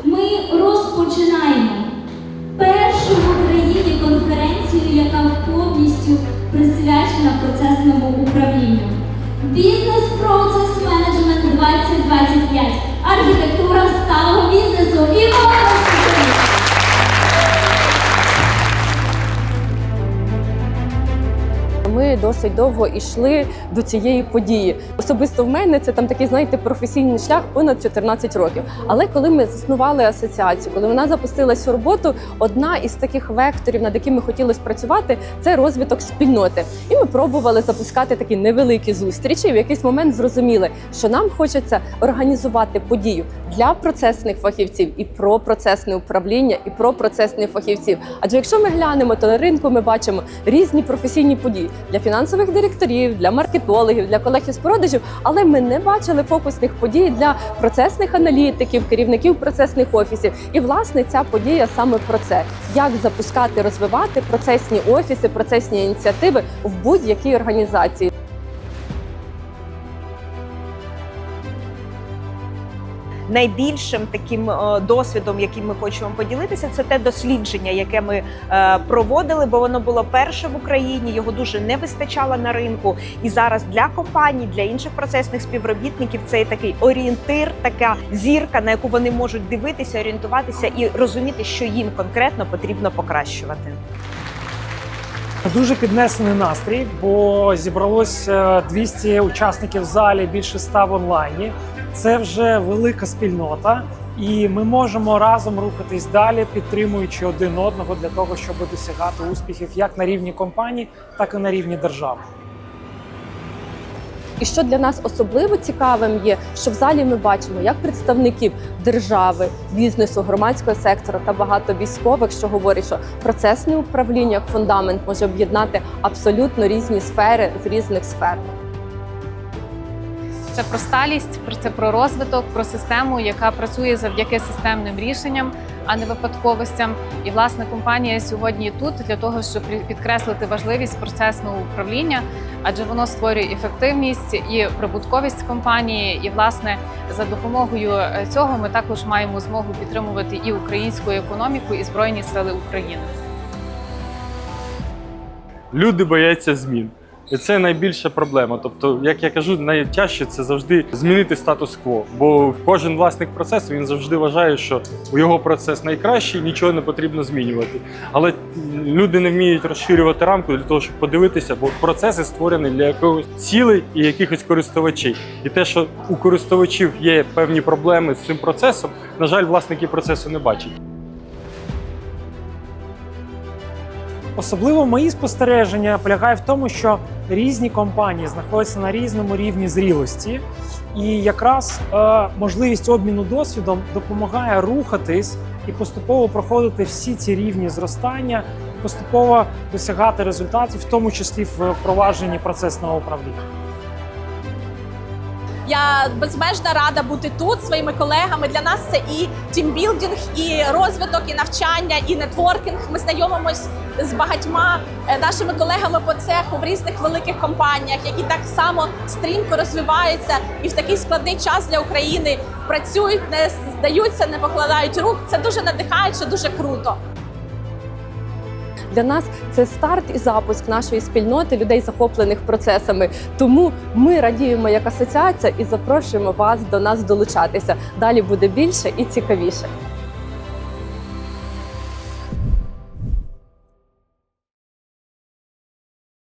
Ми розпочинаємо першу в Україні конференцію, яка повністю присвячена процесному управлінню. Бізнес-процес менеджмент 2025. Архітектура сталого Ми досить довго йшли до цієї події. Особисто в мене це там такий, знаєте, професійний шлях понад 14 років. Але коли ми заснували асоціацію, коли вона запустилась у роботу, одна із таких векторів, над якими хотілося працювати, це розвиток спільноти. І ми пробували запускати такі невеликі зустрічі. В якийсь момент зрозуміли, що нам хочеться організувати подію для процесних фахівців і про процесне управління, і про процесних фахівців. Адже якщо ми глянемо, то на ринку ми бачимо різні професійні події для фінансових директорів, для маркетологів, для колег із продажів, але ми не бачили фокусних подій для процесних аналітиків, керівників процесних офісів. І власне ця подія саме про це: як запускати, розвивати процесні офіси, процесні ініціативи в будь-якій організації. Найбільшим таким е, досвідом, яким ми хочемо поділитися, це те дослідження, яке ми е, проводили, бо воно було перше в Україні. Його дуже не вистачало на ринку. І зараз для компаній, для інших процесних співробітників це такий орієнтир, така зірка, на яку вони можуть дивитися, орієнтуватися і розуміти, що їм конкретно потрібно покращувати. Дуже піднесений настрій, бо зібралось е, 200 учасників в залі, більше 100 в онлайні. Це вже велика спільнота, і ми можемо разом рухатись далі, підтримуючи один одного для того, щоб досягати успіхів як на рівні компаній, так і на рівні держави. І що для нас особливо цікавим є, що в залі ми бачимо як представників держави, бізнесу, громадського сектора та багато військових, що говорять, що процесне управління як фундамент може об'єднати абсолютно різні сфери з різних сфер. Це про сталість, це про розвиток, про систему, яка працює завдяки системним рішенням, а не випадковостям. І власне компанія сьогодні тут для того, щоб підкреслити важливість процесного управління, адже воно створює ефективність і прибутковість компанії. І власне за допомогою е, цього ми також маємо змогу підтримувати і українську економіку, і збройні сили України. люди бояться змін. І це найбільша проблема. Тобто, як я кажу, найтяжче це завжди змінити статус-кво. Бо кожен власник процесу він завжди вважає, що його процес найкращий, нічого не потрібно змінювати. Але люди не вміють розширювати рамку для того, щоб подивитися, бо процеси створені для якогось цілей і якихось користувачів. І те, що у користувачів є певні проблеми з цим процесом, на жаль, власники процесу не бачать. Особливо мої спостереження полягає в тому, що різні компанії знаходяться на різному рівні зрілості, і якраз е, можливість обміну досвідом допомагає рухатись і поступово проходити всі ці рівні зростання, поступово досягати результатів, в тому числі в впровадженні процесного управління. Я безмежно рада бути тут своїми колегами. Для нас це і тімбілдинг, і розвиток, і навчання, і нетворкінг. Ми знайомимось з багатьма е, нашими колегами по цеху в різних великих компаніях, які так само стрімко розвиваються і в такий складний час для України працюють, не здаються, не покладають рук. Це дуже надихаюче, дуже круто. Для нас це старт і запуск нашої спільноти людей, захоплених процесами. Тому ми радіємо як асоціація і запрошуємо вас до нас долучатися. Далі буде більше і цікавіше.